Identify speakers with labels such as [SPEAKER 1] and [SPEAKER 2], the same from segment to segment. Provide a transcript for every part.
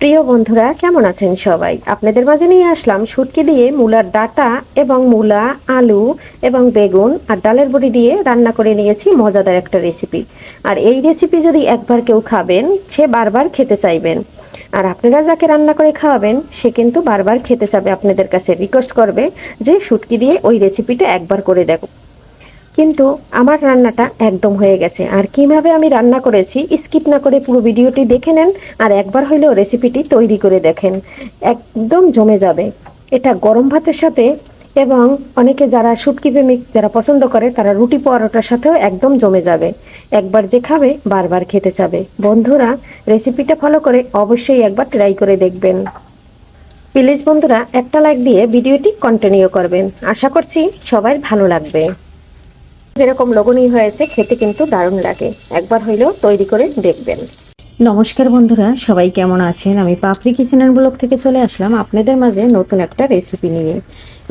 [SPEAKER 1] প্রিয় বন্ধুরা, কেমন আছেন সবাই? আপনাদের মাঝে নিয়ে আসলাম শুটকি দিয়ে মূলার ডাটা এবং মূলা, আলু এবং বেগুন আর ডালের বড়ি দিয়ে রান্না করে নিয়েছি, মজাদার একটা রেসিপি আর এই রেসিপি যদি একবার কেউ খাবেন, সে বারবার খেতে চাইবেন। আর আপনারা যাকে রান্না করে খাওয়াবেন, সে কিন্তু বারবার খেতে চাবে, আপনাদের কাছে রিকোয়েস্ট করবে যে শুটকি দিয়ে ওই রেসিপিটা একবার করে দেখো। কিন্তু আমার রান্নাটা একদম হয়ে গেছে। আর কীভাবে আমি রান্না করেছি স্কিপ না করে পুরো ভিডিওটি দেখে নেন আর একবার হইলেও রেসিপিটি তৈরি করে দেখেন। একদম জমে যাবে। এটা গরম ভাতের সাথে এবং অনেকে যারা শুটকি প্রেমিক যারা পছন্দ করে, তারা রুটি পরোটার সাথেও একদম জমে যাবে। একবার যে খাবে, বারবার খেতে চাবে। বন্ধুরা রেসিপিটা ফলো করে অবশ্যই একবার ট্রাই করে দেখবেন। প্লিজ বন্ধুরা, একটা লাইক দিয়ে ভিডিওটি কন্টিনিউ করবেন। আশা করছি সবার ভালো লাগবে। যেরকম লগনীয় হয়েছে, খেতে কিন্তু দারুণ লাগে। একবার হইলেও তৈরি করে দেখবেন। নমস্কার বন্ধুরা, সবাই কেমন আছেন? আমি পাপড়ি কিচেন অ্যান্ড ব্লগ থেকে চলে আসলাম আপনাদের মাঝে নতুন একটা রেসিপি নিয়ে।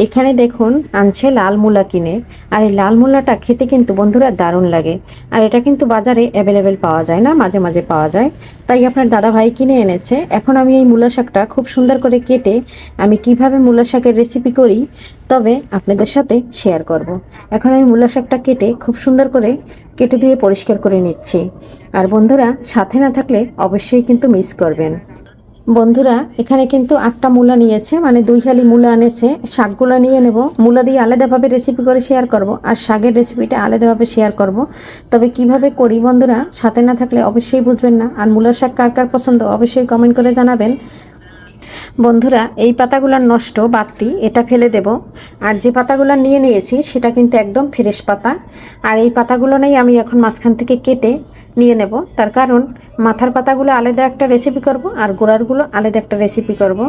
[SPEAKER 1] এখানে দেখুন, আনছে লাল মূলা কিনে। আর এই লাল মূলাটা খেতে কিন্তু বন্ধুরা দারুণ লাগে। আর এটা কিন্তু বাজারে অ্যাভেলেবেল পাওয়া যায় না, মাঝে মাঝে পাওয়া যায়। তাই আপনার দাদা ভাই কিনে এনেছে। এখন আমি এই মূলা শাকটা খুব সুন্দর করে কেটে আমি কীভাবে মূলা শাকের রেসিপি করি তবে আপনাদের সাথে শেয়ার করব। এখন আমি মূলা শাকটা কেটে খুব সুন্দর করে কেটে দিয়ে পরিষ্কার করে নিচ্ছি। আর বন্ধুরা, সাথে না থাকলে অবশ্যই কিন্তু মিস করবেন। বন্ধুরা, এখানে কিন্তু আটটা মূলা নিয়েছে মানে দুই হালি মূলা এনেছে। শাকগুলো নিয়ে নেব। মূলা দিয়ে আলাদাভাবে রেসিপি করে শেয়ার করব। আর শাকের রেসিপিটা আলাদাভাবে শেয়ার করব। তবে কীভাবে করি বন্ধুরা, সাথে না থাকলে অবশ্যই বুঝবেন না। আর মূলার শাক কার কার পছন্দ, অবশ্যই কমেন্ট করে জানাবেন। বন্ধুরা, এই পাতাগুলোর নষ্ট বাতি এটা ফেলে দেব। আর যে পাতাগুলো নিয়ে নিয়েছি, সেটা কিন্তু একদম ফ্রেশ পাতা। আর এই পাতাগুলো নেই আমি এখন মাঝখান থেকে কেটে নিয়ে নেব। তার কারণ, মাথার পাতাগুলো আলাদা একটা রেসিপি করব আর গোড়ারগুলো আলাদা একটা রেসিপি করব।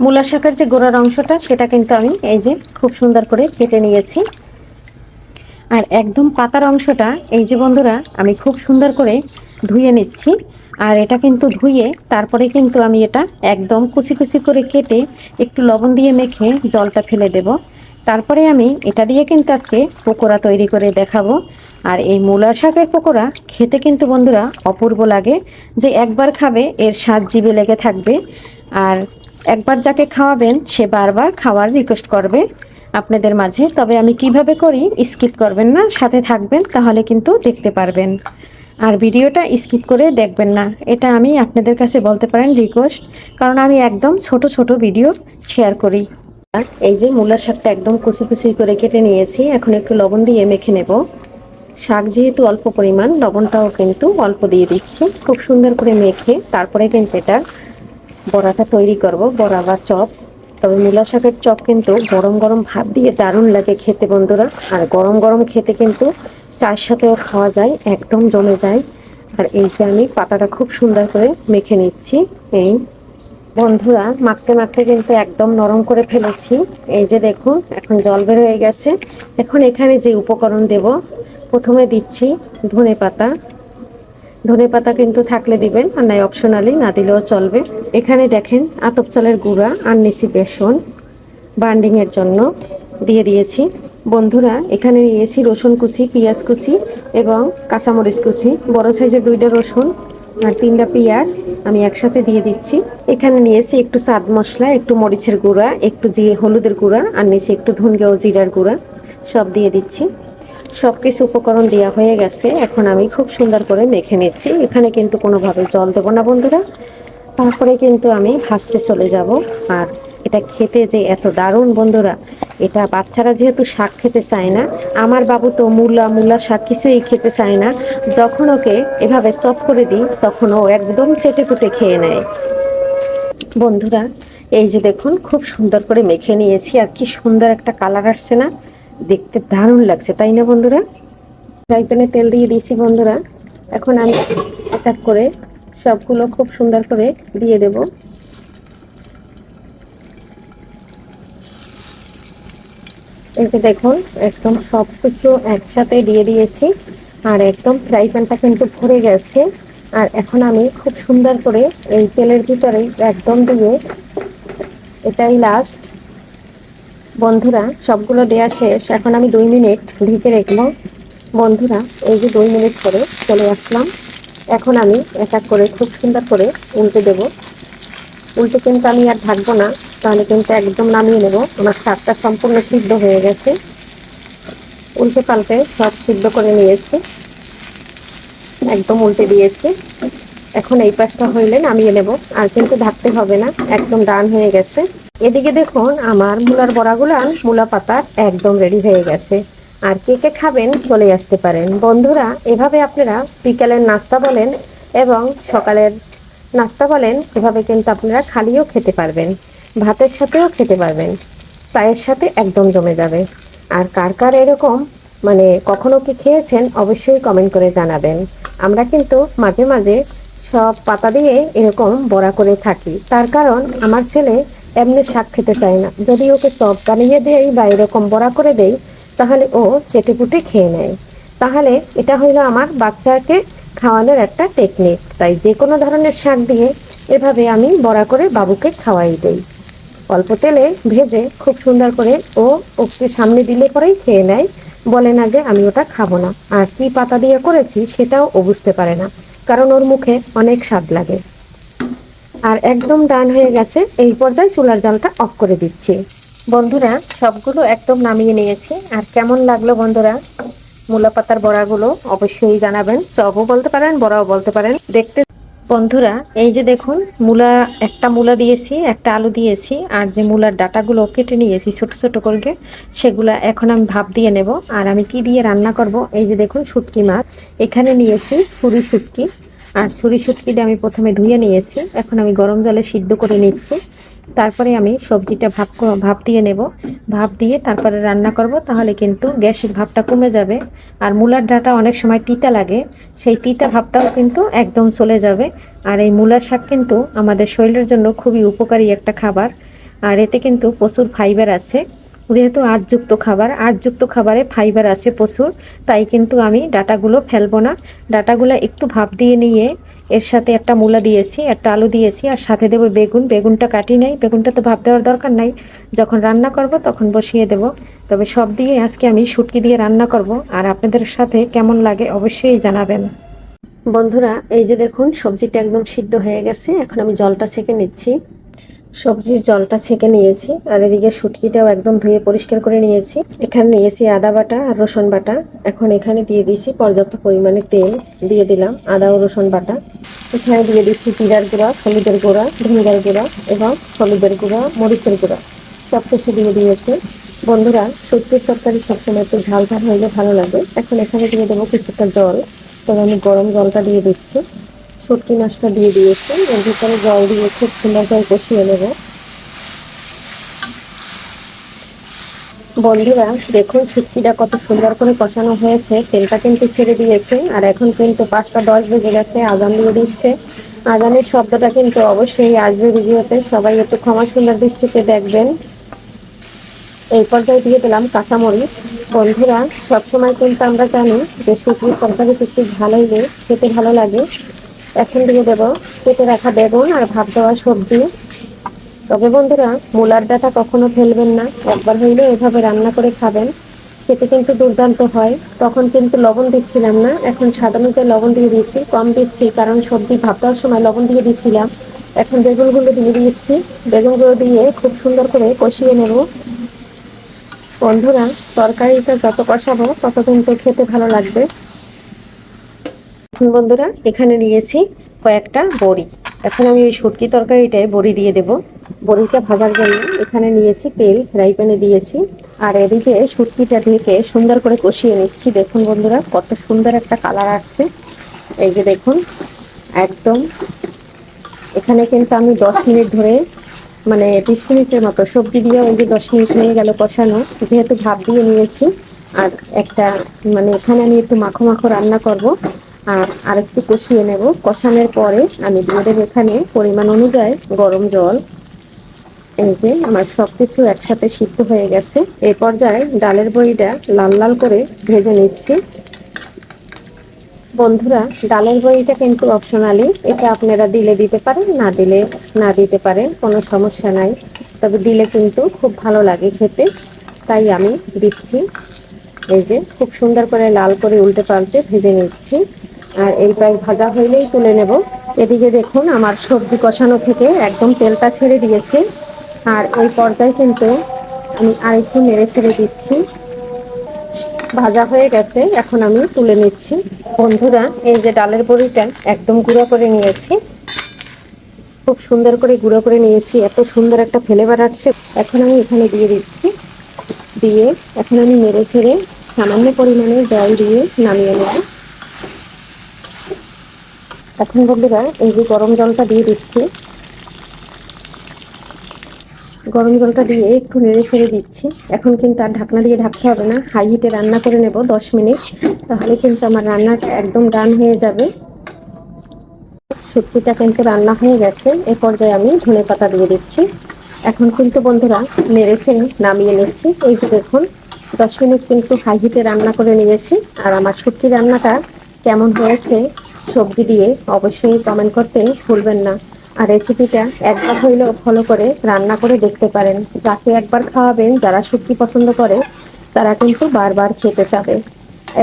[SPEAKER 1] মূলা শাকের যে গোড়ার অংশটা, সেটা কিন্তু আমি এই যে খুব সুন্দর করে কেটে নিয়েছি। আর একদম পাতার অংশটা, এই যে বন্ধুরা, আমি খুব সুন্দর করে ধুয়ে নিচ্ছি। আর এটা কিন্তু ধুয়ে তারপরে কিন্তু আমি এটা একদম কুচি কুচি করে কেটে একটু লবণ দিয়ে মেখে জলটা ফেলে দেব। তারপরে আমি এটা দিয়ে কিন্তু আজকে পকোড়া তৈরি করে দেখাবো। আর এই মূলা শাকের পকোড়া খেতে কিন্তু বন্ধুরা অপূর্ব লাগে। যে একবার খাবে এর স্বাদ জিভে লেগে থাকবে। আর একবার যাকে খাওয়াবেন সে বারবার খাওয়ার রিকোয়েস্ট করবে আপনাদের মাঝে। তবে আমি কীভাবে করি স্কিপ করবেন না, সাথে থাকবেন, তাহলে কিন্তু দেখতে পারবেন। আর ভিডিওটা স্কিপ করে দেখবেন না। এটা আমি আপনাদের কাছে বলতে পারেন রিকোয়েস্ট কারণ আমি একদম ছোট ছোট ভিডিও শেয়ার করি। এই যে মূলার শাকটা একদম কুচি কুচি করে কেটে নিয়েছি, এখন একটু লবণ দিয়ে মেখে নেব। শাক যেহেতু অল্প পরিমাণ, লবণটাও কিন্তু অল্প দিয়ে দিচ্ছি। খুব সুন্দর করে মেখে তারপরে কিন্তু এটা বড়াটা তৈরি করব, বড়া বা চপ। তবে মূলা শাকের চপ কিন্তু গরম গরম ভাত দিয়ে দারুণ লাগে খেতে বন্ধুরা। আর গরম গরম খেতে কিন্তু চার সাথেও খাওয়া যায়, একদম জমে যায়। আর এই যে আমি পাতাটা খুব সুন্দর করে মেখে নিচ্ছি, এই বন্ধুরা, মাখতে মাখতে কিন্তু একদম নরম করে ফেলেছি। এই যে দেখুন, এখন জল বের হয়ে গেছে। এখন এখানে যে উপকরণ দেব, প্রথমে দিচ্ছি ধনে পাতা ধনে পাতা কিন্তু থাকলে দিবেন, আর নাই অপশনালি না দিলেও চলবে। এখানে দেখেন আতপ চালের গুঁড়া, আর নিচি বেসন বান্ডিংয়ের জন্য দিয়ে দিয়েছি। বন্ধুরা, এখানে নিয়েছি রসুন কুচি, পেঁয়াজ কুচি এবং কাঁচামরিচ কুচি। বড় সাইজের দুইটা রসুন আর তিনটা পেঁয়াজ আমি একসাথে দিয়ে দিচ্ছি। এখানে নিয়েছি একটু চাঁদ মশলা, একটু মরিচের গুঁড়া, একটু জিরে হলুদের গুঁড়া, আর নিয়েছি একটু ধনগে ও জিরার গুঁড়া। সব দিয়ে দিচ্ছি। সব কিছু উপকরণ দেওয়া হয়ে গেছে। এখন আমি খুব সুন্দর করে মেখে নিচ্ছি। এখানে কিন্তু কোনোভাবে জল দেবো না বন্ধুরা। তারপরে কিন্তু আমি ভাজতে চলে যাব। আর এটা খেতে যে এত দারুণ বন্ধুরা, এটা বাচ্চারা যেহেতু শাক খেতে চায় না, আমার বাবু তো মূলা মূলা শাক কিছুই খেতে চায় না। যখন ওকে এভাবে চপ করে দিই, তখন ও একদম চেটে পুটে খেয়ে নেয়। বন্ধুরা, এই যে দেখুন, খুব সুন্দর করে মেখে নিয়েছি। আর কি সুন্দর একটা কালার আসছে না? দেখতে দারুণ লাগছে, তাই না বন্ধুরা? ফ্রাই প্যানে তেল দিয়ে দিয়েছি বন্ধুরা। এখন আমি এক এক করে সবগুলো খুব সুন্দর করে দিয়ে দেব। যে দেখুন, একদম সব কিছু একসাথে দিয়ে দিয়েছি, আর একদম ফ্রাই প্যানটা কিন্তু ভরে গেছে। আর এখন আমি খুব সুন্দর করে এই তেলের ভিতরে একদম দিয়ে এটাই লাস্ট বন্ধুরা, সবগুলো দেওয়া শেষ। এখন আমি দুই মিনিট ঢেকে রাখব বন্ধুরা, এই যে দুই মিনিট পরে চলে আসলাম। এখন আমি এক এক করে, খুব সুন্দর করে উল্টে দেব। উল্টে কিন্তু আমি আর ঢাকবো না, তাহলে কিন্তু একদম নামিয়ে নেব। আমার শাকটা সম্পূর্ণ সিদ্ধ হয়ে গেছে। উল্টে পাল্টে সব সিদ্ধ করে নিয়েছি। একদম উল্টে দিয়েছি। এখন এই পাশটা হইলে নামিয়ে নেব। আর কিন্তু ঢাকতে হবে না, একদম ডান হয়ে গেছে। এদিকে দেখুন, আমার মূলার বড়াগুলো মূলা পাতা একদম রেডি হয়ে গেছে। আর কে কে খাবেন চলে আসতে পারেন। বন্ধুরা, এভাবে আপনারা বিকালের নাস্তা বলেন এবং সকালের নাস্তা বলেন, এভাবে কিন্তু আপনারা খালিও খেতে পারবেন, ভাতের সাথেও খেতে পারবেন চায়ের সাথে একদম জমে যাবে। আর কার কার এরকম মানে কখনো কি খেয়েছেন, অবশ্যই কমেন্ট করে জানাবেন। আমরা কিন্তু মাঝে মাঝে সব পাতা দিয়ে এরকম বড়া করে থাকি। তার কারণ, আমার ছেলে এমনি শাক খেতে চায় না। যদি ওকে চপ বানিয়ে দেই বা এরকম বড়া করে দেই, তাহলে ও চেটে পুটে খেয়ে নেয়। তাহলে এটা হইল আমার বাচ্চাকে খাওয়ানোর একটা টেকনিক তাই যে কোনো ধরনের শাক দিয়ে এভাবে আমি বড়া করে বাবুকে খাওয়াই দেই। অল্প তেলে ভেজে খুব সুন্দর করে ও ওকে সামনে দিলে পরেই খেয়ে নেয়। বলে না যে আমি ওটা খাব না। আর কি পাতা দিয়ে করেছি সেটাও ও বুঝতে পারে না। কারণ ওর মুখে অনেক স্বাদ লাগে। আর একদম ডান হয়ে গেছে। এই পর্যায়ে চুলার জলটা অফ করে দিচ্ছি। বন্ধুরা, সবগুলো একদম নামিয়ে নিয়েছি। আর কেমন লাগল বন্ধুরা? মূলা পাতার বড়াগুলো অবশ্যই জানাবেন। চপও বলতে পারেন, বড়াও বলতে পারেন। দেখতে বন্ধুরা, এই যে দেখুন, মূলা, একটা মূলা দিয়েছি, একটা আলু দিয়েছি, আর যে মূলার ডাটাগুলো কেটে নিয়েছি ছোট ছোট করে সেগুলা এখন আমি ভাপ দিয়ে নেব। আর আমি কি দিয়ে রান্না করব? এই যে দেখুন, শুটকি মাছ। এখানে নিয়েছি ছুরি শুটকি। আর ছুরি শুটকিটা আমি প্রথমে ধুয়ে নিয়েছি। এখন আমি গরম জলে সিদ্ধ করে নিচ্ছি। তারপরে আমি সবজিটা ভাপ ভাপ দিয়ে নেব। ভাপ দিয়ে তারপরে রান্না করব, তাহলে কিন্তু গ্যাসের ভাবটা কমে যাবে। আর মূলার ডাটা অনেক সময় তিতা লাগে, সেই তিতা ভাবটাও কিন্তু একদম চলে যাবে। আর এই মূলার শাক কিন্তু আমাদের শরীরের জন্য খুবই উপকারী একটা খাবার। আর এতে কিন্তু প্রচুর ফাইবার আছে। যেহেতু আটযুক্ত খাবার আটযুক্ত খাবারে ফাইবার আছে প্রচুর, তাই কিন্তু আমি ডাটাগুলো ফেলব না। ডাটাগুলো একটু ভাপ দিয়ে নিয়ে এর সাথে একটা মূলা দিয়েছি, একটা আলু দিয়েছি, আর সাথে দেবো বেগুন। বেগুনটা কাটি নাই, বেগুনটা তো ভাব দেওয়ার দরকার নাই। যখন রান্না করব তখন বসিয়ে দেব। তবে সব দিয়ে আজকে আমি শুটকি দিয়ে রান্না করব, আর আপনাদের সাথে কেমন লাগে অবশ্যই জানাবেন। বন্ধুরা, এই যে দেখুন, সবজিটা একদম সিদ্ধ হয়ে গেছে। এখন আমি জলটা ছেঁকে নিচ্ছি। সবজির জলটা ছেঁকে নিয়েছি, আর এদিকে শুটকিটাও একদম ধুয়ে পরিষ্কার করে নিয়েছি। এখানে নিয়েছি আদা বাটা আর রসুন বাটা। এখন এখানে দিয়ে দিয়েছি পর্যাপ্ত পরিমাণে তেল, দিয়ে দিলাম আদা ও রসুন বাটা। এখানে দিয়ে দিচ্ছি জিরার গুঁড়া, হলুদের গুঁড়া ভিনেগার গুঁড়া এবং হলুদের গুঁড়া, মরিচের গুঁড়া। সব কিছু দিয়ে দিয়েছে। বন্ধুরা শুটকির তরকারি সবসময় একটু ঝাল ঝাল হইলে ভালো লাগে। এখন এখানে দিয়ে দেবো কিছুটা জল। তবে আমি গরম জলটা দিয়ে দিচ্ছি। শুটকি মাছটা দিয়ে দিয়েছি। এর ভিতরে জল দিয়ে খুব সুন্দর করে কষিয়ে নেব। বন্ধুরা, দেখুন শুটকিটা কত সুন্দর করে কষানো হয়েছে। তেলটা কিন্তু ছেড়ে দিয়েছে আর এখন কিন্তু পাঁচটা দশ বেজে গেছে, আজান দিয়ে দিচ্ছে। আজানের শব্দটা কিন্তু অবশ্যই আসবে ভিডিওতে। সবাই একটু ক্ষমা সুন্দর দৃষ্টিতে দেখবেন। এই পর্যায়ে দিয়ে দিলাম কাঁচামরিচ। বন্ধুরা, সবসময় কিন্তু আমরা জানি যে শুকনো তরকারি কিছু ভালো হলে খেতে ভালো লাগে। এখন দিয়ে দেব। কেটে রাখা বেগুন আর ভাত দেওয়া সবজি। তবে বন্ধুরা, মূলার ডাটা কখনো ফেলবেন না। একবার হইলে এভাবে রান্না করে খাবেন। খেতে কিন্তু দুর্দান্ত হয়। তখন কিন্তু লবণ দিচ্ছিলাম না। এখন সাধারণত লবণ দিয়ে দিচ্ছি কম দিচ্ছি, কারণ সবজি ভাত দেওয়ার সময় লবণ দিয়ে দিচ্ছিলাম এখন বেগুনগুলো দিয়ে দিচ্ছি। বেগুনগুলো দিয়ে খুব সুন্দর করে কষিয়ে নেব। বন্ধুরা, তরকারিটা যত কষাবো তত কিন্তু খেতে ভালো লাগবে। এখন বন্ধুরা, এখানে নিয়েছি কয়েকটা বড়ি। এখন আমি ওই শুটকি তরকারিটায় বড়ি দিয়ে দেব। বড়িটা ভাজার জন্য এখানে নিয়েছি তেল, ফ্রাই প্যানে দিয়েছি। আর এদিকে শুটকিটা ঢেকে সুন্দর করে কষিয়ে নিচ্ছি। দেখুন বন্ধুরা, কত সুন্দর একটা কালার আসছে। এই যে দেখুন, একদম। এখানে কিন্তু আমি দশ মিনিট ধরে মানে বিশ মিনিটের মতো সবজি দিয়ে ওই যে দশ মিনিট হয়ে গেল কষানো, যেহেতু ভাপ দিয়ে নিয়েছি। আর একটা মানে এখানে আমি একটু মাখো মাখো রান্না করব। আর আরেকটু কষিয়ে নেব। কষানোর পরে আমি দিয়ে দেবো এখানে পরিমাণ অনুযায়ী গরম জল। এই যে আমার সব কিছু একসাথে সিদ্ধ হয়ে গেছে। এই পর্যায়ে ডালের বড়িটা লাল লাল করে ভেজে নিচ্ছি। বন্ধুরা, ডালের বড়িটা কিন্তু অপশনালি এটা আপনারা দিলে দিতে পারেন, না দিলে না দিতে পারেন, কোনো সমস্যা নাই। তবে দিলে কিন্তু খুব ভালো লাগে খেতে। তাই আমি দিচ্ছি। এই যে খুব সুন্দর করে লাল করে উল্টে পাল্টে ভেজে নিচ্ছি। আর এই পাশ ভাজা হইলেই তুলে নেব। এদিকে দেখুন, আমার সবজি কষানো থেকে একদম তেলটা ছেড়ে দিয়েছে। আর ওই পর্যায়ে কিন্তু আমি আরেকটু নেড়ে ছেড়ে দিচ্ছি। ভাজা হয়ে গেছে, এখন আমি তুলে নিচ্ছি। বন্ধুরা, এই যে ডালের বড়িটা একদম গুঁড়ো করে নিয়েছি। খুব সুন্দর করে গুঁড়ো করে নিয়েছি, এত সুন্দর একটা ফ্লেভার আসছে। এখন আমি এখানে দিয়ে দিচ্ছি। দিয়ে এখন আমি নেড়ে ছেড়ে সামান্য পরিমাণে জল দিয়ে নামিয়ে নেব। এখন বন্ধুরা, এই যে গরম জলটা দিয়ে দিচ্ছি। গরম জলটা দিয়ে একটু নেড়ে ছেড়ে দিচ্ছি। এখন কিন্তু আর ঢাকনা দিয়ে ঢাকতে হবে না। হাই হিটে রান্না করে নেব দশ মিনিট। তাহলে কিন্তু আমার রান্নাটা একদম ডান হয়ে যাবে। সবজিটা কিন্তু রান্না হয়ে গেছে। এ পর্যায়ে আমি ধনে পাতা দিয়ে দিচ্ছি। এখন কিন্তু বন্ধুরা নেড়ে ছেড়ে নামিয়ে নিচ্ছি। এই যে দেখুন, দশ মিনিট কিন্তু হাই হিটে রান্না করে নিয়েছি। আর আমার সবজি রান্নাটা কেমন হয়েছে সবজি দিয়ে অবশ্যই কমেন্ট করতে ভুলবেন না। আর রেসিপিটা একবার হইলেও ফলো করে রান্না করে দেখতে পারেন। যাকে একবার খাওয়াবেন, যারা সবজি পছন্দ করে, তারা কিন্তু বারবার খেতে চাবে।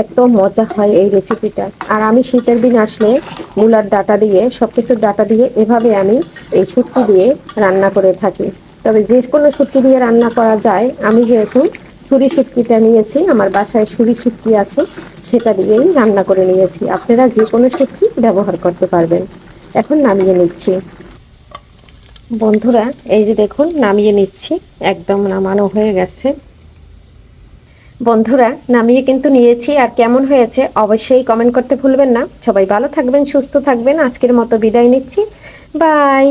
[SPEAKER 1] এত মজা হয় এই রেসিপিটা আর আমি শীতের দিন আসলে মূলার ডাটা দিয়ে সব কিছুর ডাটা দিয়ে এভাবে আমি এই শুটকি দিয়ে রান্না করে থাকি। তবে যে কোনো শুটকি দিয়ে রান্না করা যায়, আমি যেহেতু ছুরি শুটকিটা নিয়েছি, আমার বাসায় ছুরি শুটকি আছে সেটা দিয়েই রান্না করে নিয়েছি। আপনারা যে কোনো শুটকি ব্যবহার করতে পারবেন। এখন নামিয়ে নিচ্ছি। বন্ধুরা, এই যে দেখুন, নামিয়ে নিচ্ছি। একদম নামানো হয়ে গেছে। বন্ধুরা, নামিয়ে কিন্তু নিয়েছি। আর কেমন হয়েছে অবশ্যই কমেন্ট করতে ভুলবেন না। সবাই ভালো থাকবেন, সুস্থ থাকবেন। আজকের মতো বিদায় নিচ্ছি। বাই